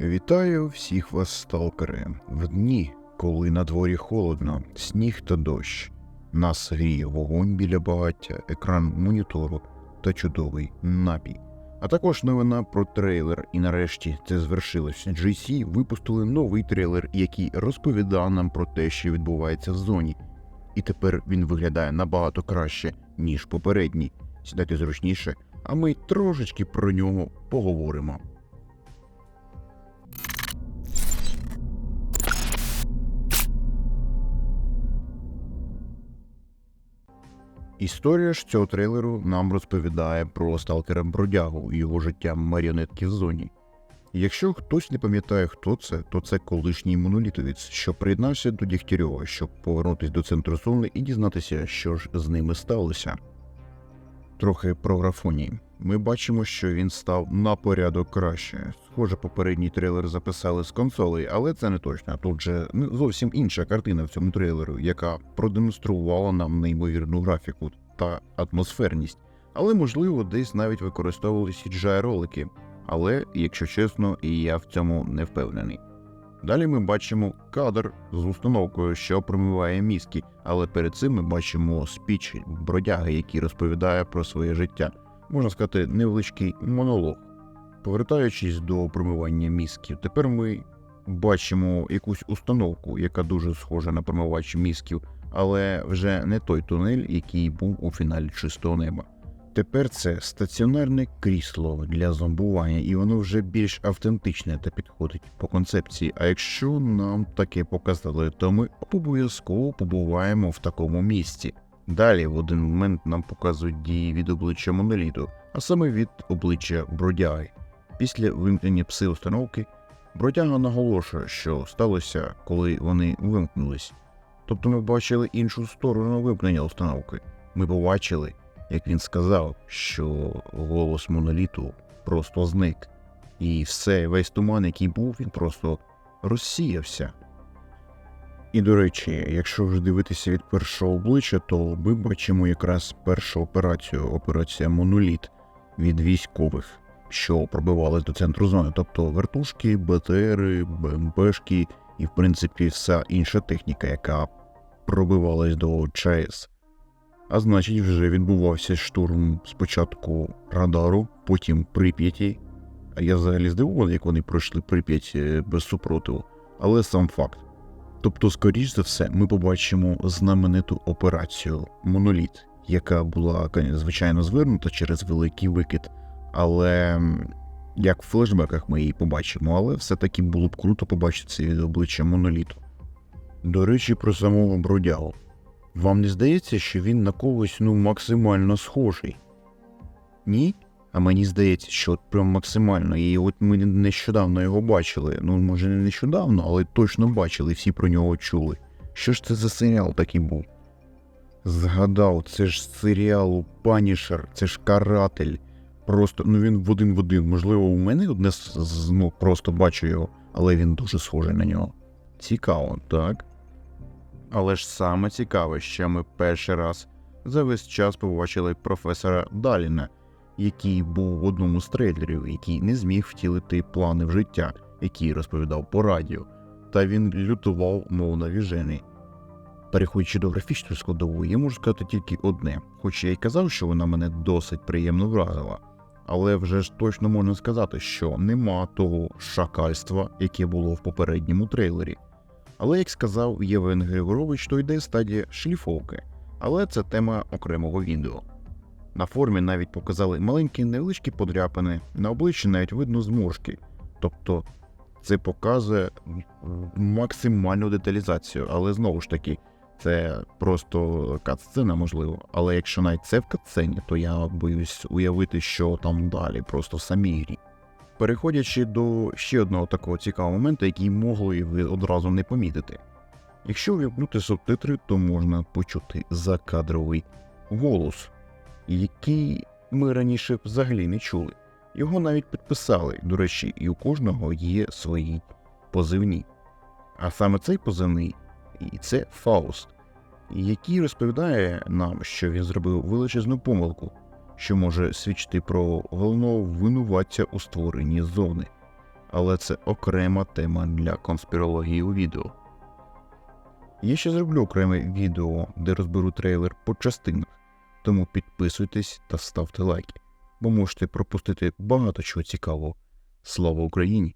Вітаю всіх вас, сталкери. В дні, коли на дворі холодно, сніг та дощ. Нас гріє вогонь біля багаття, екран монітору та чудовий напій. А також новина про трейлер, і нарешті це звершилось. GC випустили новий трейлер, який розповідає нам про те, що відбувається в зоні. І тепер він виглядає набагато краще, ніж попередній. Сідайте зручніше, а ми трошечки про нього поговоримо. Історія ж цього трейлеру нам розповідає про сталкера Бродягу і його життя маріонетки в зоні. Якщо хтось не пам'ятає, хто це, то це колишній монолітовець, що приєднався до Дігтярьова, щоб повернутися до центру зони і дізнатися, що ж з ними сталося. Трохи про графонії. Ми бачимо, що він став на порядок краще. Схоже, попередній трейлер записали з консолей, але це не точно. Тут же ну, зовсім інша картина в цьому трейлеру, яка продемонструвала нам неймовірну графіку та атмосферність. Але можливо десь навіть використовували cgi ролики. Але, якщо чесно, і я в цьому не впевнений. Далі ми бачимо кадр з установкою, що промиває мізки, але перед цим ми бачимо спіч бродяги, який розповідає про своє життя. Можна сказати, невеличкий монолог. Повертаючись до промивання мізків, тепер ми бачимо якусь установку, яка дуже схожа на промивач мізків, але вже не той тунель, який був у фіналі чистого неба. Тепер це стаціонарне крісло для зомбування, і воно вже більш автентичне та підходить по концепції. А якщо нам таке показали, то ми обов'язково побуваємо в такому місці. Далі в один момент нам показують дії від обличчя моноліту, а саме від обличчя бродяги. Після вимкнення пси установки бродяга наголошує, що сталося, коли вони вимкнулись. Тобто ми бачили іншу сторону вимкнення установки. Ми побачили, як він сказав, що голос моноліту просто зник, і все, весь туман, який був, він просто розсіявся. І до речі, якщо вже дивитися від першого обличчя, то ми бачимо якраз першу операцію, операція Моноліт від військових, що пробивались до центру зони, тобто вертушки, БТРи, БМПшки і, в принципі, вся інша техніка, яка пробивалась до ЧАЕС. А значить, вже відбувався штурм спочатку радару, потім Прип'яті. А я взагалі здивований, як вони пройшли Прип'ять е, без супротиву, але сам факт. Тобто, скоріш за все, ми побачимо знамениту операцію Моноліт, яка була звичайно звернута через великий викид, але як в флешбеках ми її побачимо, але все-таки було б круто побачити це від обличчя моноліту. До речі, про самого бродягу. Вам не здається, що він на когось ну максимально схожий? Ні? А мені здається, що от прям максимально. І от ми нещодавно його бачили. Ну, може, не нещодавно, але точно бачили, всі про нього чули. Що ж це за серіал такий був? Згадав, це ж серіал Панішер, це ж каратель. Просто ну він в один в один. Можливо, у мене одне ну, просто бачу його, але він дуже схожий на нього. Цікаво, так? Але ж саме цікаве, що ми перший раз за весь час побачили професора Даліна, який був в одному з трейлерів, який не зміг втілити плани в життя, який розповідав по радіо, та він лютував, мов навіжений. Переходячи до графічної складової, я можу сказати тільки одне, хоч я й казав, що вона мене досить приємно вразила. Але вже ж точно можна сказати, що нема того шакальства, яке було в попередньому трейлері. Але як сказав Євген Григорович, то йде стадія шліфовки, але це тема окремого відео. На формі навіть показали маленькі невеличкі подряпини, на обличчі навіть видно зморшки. Тобто це показує максимальну деталізацію, але знову ж таки, це просто катсцена, можливо. Але якщо навіть це в катсцені, то я боюсь уявити, що там далі, просто в самій грі. Переходячи до ще одного такого цікавого моменту, який могли ви одразу не помітити. Якщо увімкнути субтитри, то можна почути закадровий голос, який ми раніше взагалі не чули. Його навіть підписали. До речі, і у кожного є свої позивні. А саме цей позивний і це Фауст, який розповідає нам, що він зробив величезну помилку, що може свідчити про головного винуватця у створенні зони. але це окрема тема для конспірології у відео. Я ще зроблю окреме відео, де розберу трейлер по частинах, тому підписуйтесь та ставте лайки, бо можете пропустити багато чого цікавого. Слава Україні!